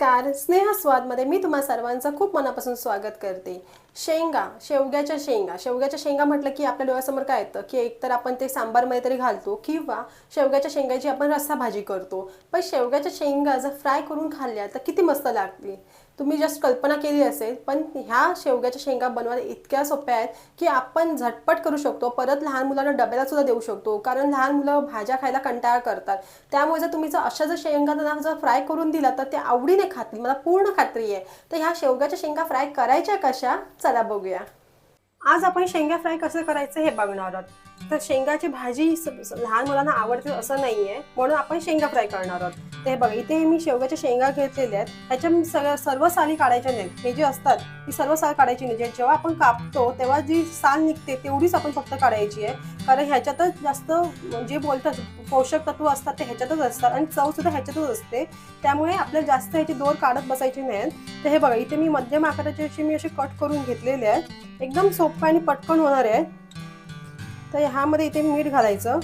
नमस्कार. स्नेहस्वादमध्ये मी तुम्हा सर्वांचं खूप मनापासून स्वागत करते. शेंगा शेवग्याच्या शेंगा. शेवग्याच्या शेंगा म्हटलं की आपल्या डोळ्यासमोर काय येतं? की एकतर आपण ते सांबारमध्ये तरी घालतो किंवा शेवग्याच्या शेंगाची आपण रस्सा भाजी करतो. पण शेवग्याच्या शेंगा जर फ्राय करून खाल्ल्या तर किती मस्त लागतील? तुम्ही जस्ट कल्पना केली असेल पण ह्या शेवग्याच्या शेंगा बनवायला इतक्या सोप्या आहेत की आपण झटपट करू शकतो. परत लहान मुलांना डब्याला सुद्धा देऊ शकतो. कारण लहान मुलं भाज्या खायला कंटाळा करतात. त्यामुळे जर तुम्ही जर अशा जर शेंगा जर फ्राय करून दिला तर ते आवडीने खातील मला पूर्ण खात्री आहे. तर ह्या शेवग्याच्या शेंगा फ्राय करायच्या कशा? चला बघूया. आज आपण शेंगा फ्राय कसं करायचं हे बघणार आहोत. तर शेंगाची भाजी लहान मुलांना आवडते असं नाहीये. म्हणून आपण शेंगा फ्राय करणार आहोत. ते बघा इथे मी शेवग्याच्या शेंगा घेतलेल्या आहेत. ह्याच्या सगळ्या सर्व साली काढायच्या नाहीत. हे जे असतात ती सर्व साल काढायची नाही जेव्हा आपण कापतो तेव्हा जी साल निघते तेवढीच आपण फक्त काढायची आहे. कारण ह्याच्यातच जास्त जे बोलतात पोषक तत्व असतात ते ह्याच्यातच असतात. आणि चव सुद्धा ह्याच्यातच असते. त्यामुळे आपल्याला जास्त ह्याची दोर काढत बसायची नाहीत. तर हे बघा इथे मी मध्यम आकाराचे असे मी असे कट करून घेतलेले आहेत. एकदम सोपं आणि पटकन होणार आहे. तर ह्यामध्ये इथे मीठ घालायचं.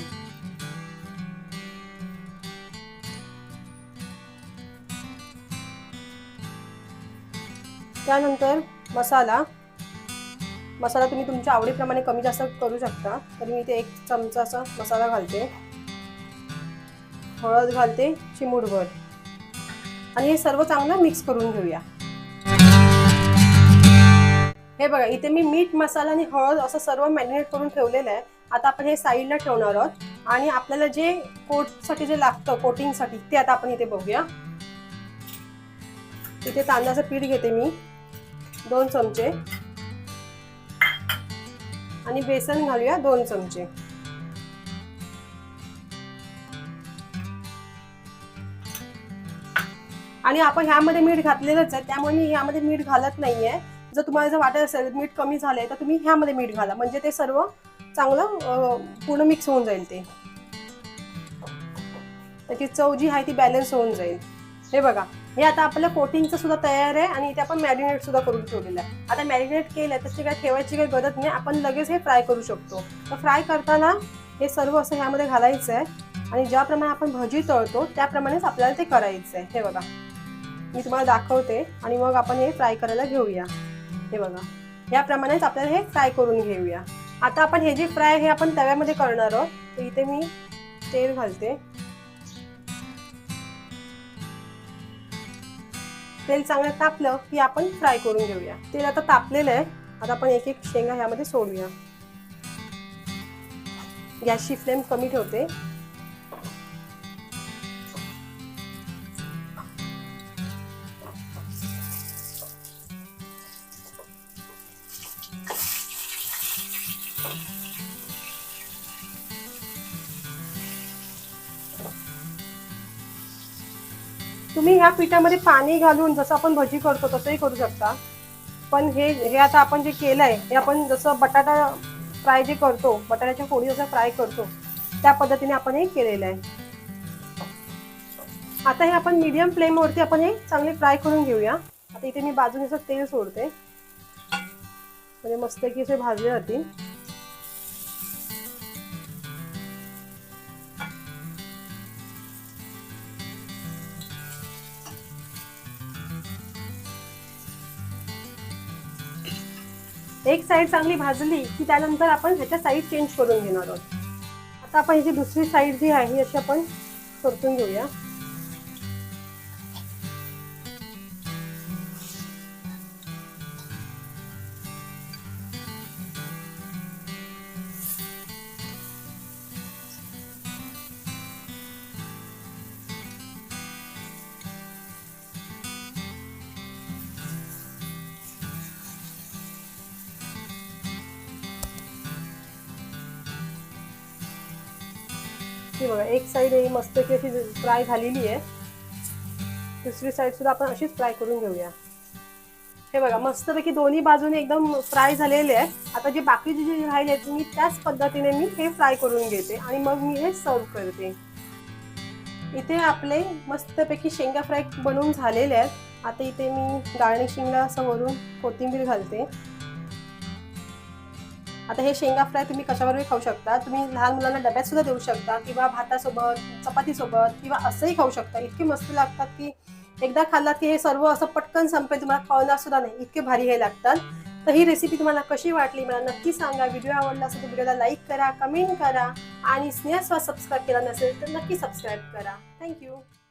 त्यानंतर मसाला. मसाला तुम्ही तुमच्या आवडीप्रमाणे कमी जास्त करू शकता. तरी मी इथे एक चमचा असा मसाला घालते. हळद घालते चिमूटभर. आणि हे सर्व चांगलं मिक्स करून घेऊया. हे बघा इथे मी मीठ मसाला आणि हळद असं सर्व मॅरिनेट करून ठेवलेलं आहे. आता आपण हे साईडला ठेवणार आहोत. आणि आपल्याला जे कोटसाठी जे लागतं कोटिंगसाठी ते आता आपण इथे बघूया. इथे तांदळाचं पीठ घेते मी दोन चमचे. आणि बेसन घालूया दोन चमचे. आणि आपण ह्यामध्ये मीठ घातलेलंच आहे त्यामुळे मी ह्यामध्ये मीठ घालत नाहीये. जर तुम्हाला जर वाटत असेल मीठ कमी झालंय तर तुम्ही ह्यामध्ये मीठ घाला. म्हणजे ते सर्व चांगलं पूर्ण मिक्स होऊन जाईल ते. त्याची चव जी आहे ती बॅलन्स होऊन जाईल. हे बघा हे आता आपल्या कोटिंगचं सुद्धा तयार आहे आणि इथे आपण मॅरिनेट सुद्धा करून ठेवलेलं आहे. आता मॅरिनेट केलं त्याची काय ठेवायची काही गरज नाही. आपण लगेच हे फ्राय करू शकतो. तर फ्राय करताना हे सर्व असं ह्यामध्ये घालायचं आहे. आणि ज्याप्रमाणे आपण भजी तळतो त्याप्रमाणेच आपल्याला ते करायचं आहे. हे बघा मी तुम्हाला दाखवते आणि मग आपण हे फ्राय करायला घेऊया. हे बघा. याप्रमाणेच आपल्याला हे फ्राय करून घेऊया. आता आपण हे जे फ्राय हे आपण तव्यामध्ये करणार आहोत तर इथे मी तेल घालते. तेल चांगलं तापलं की आपण फ्राय करून घेऊया. तेल आता तापलेलं आहे. आता आपण एक एक शेंगा ह्यामध्ये सोडूया. गॅसची फ्लेम कमी ठेवते. तुम्ही ह्या पिठामध्ये पाणी घालून जसं आपण भजी करतो तसंही करू शकता. पण हे हे आता आपण जे केलंय हे आपण जसं बटाटा फ्राय जे करतो बटाट्याच्या फोडी जसं फ्राय करतो त्या पद्धतीने आपण हे केलेलं आहे. आता हे आपण मीडियम फ्लेमवरती आपण हे चांगले फ्राय करून घेऊया. आता इथे मी बाजूने असं तेल सोडते. म्हणजे मस्त की असे भाजले जातील एक साईड चांगली भाजली की त्यानंतर आपण ह्याच्या साईड चेंज करून घेणार आहोत. आता आपण ह्याची दुसरी साईड जी आहे अशी आपण परतून घेऊया. ही बघा एक साईड ही मस्त की अशी फ्राय झालेली आहे. दुसरी साईड सुद्धा आपण अशीच फ्राय करून घेऊया. हे बघा मस्तपैकी दोन्ही बाजूने एकदम फ्राय झालेले आहे. आता जे बाकीचे जे राहिले आहेत मी त्याच पद्धतीने मी हे फ्राय करून घेते आणि मग मी हे सर्व करते. इथे आपले मस्तपैकी शेंगा फ्राय बनवून झालेले आहेत. आता इथे मी गार्निशिंगला असं वरून कोथिंबीर घालते. आता हे शेंगा फ्राय तुम्ही कशावरही खाऊ शकता? तुम्ही लहान मुलांना डब्यात सुद्धा देऊ शकता किंवा भातासोबत चपातीसोबत किंवा असंही खाऊ शकता. इतके मस्त लागतात की एकदा खाल्लात की हे सर्व असं पटकन संपेल तुम्हाला खावणार सुद्धा नाही. इतके भारी हे लागतात. तर ही रेसिपी तुम्हाला कशी वाटली मला नक्की सांगा. व्हिडिओ आवडला असेल तर व्हिडिओला लाईक करा कमेंट करा आणि स्नेहस्वा सबस्क्राईब केला नसेल तर नक्की सबस्क्राईब करा. थँक्यू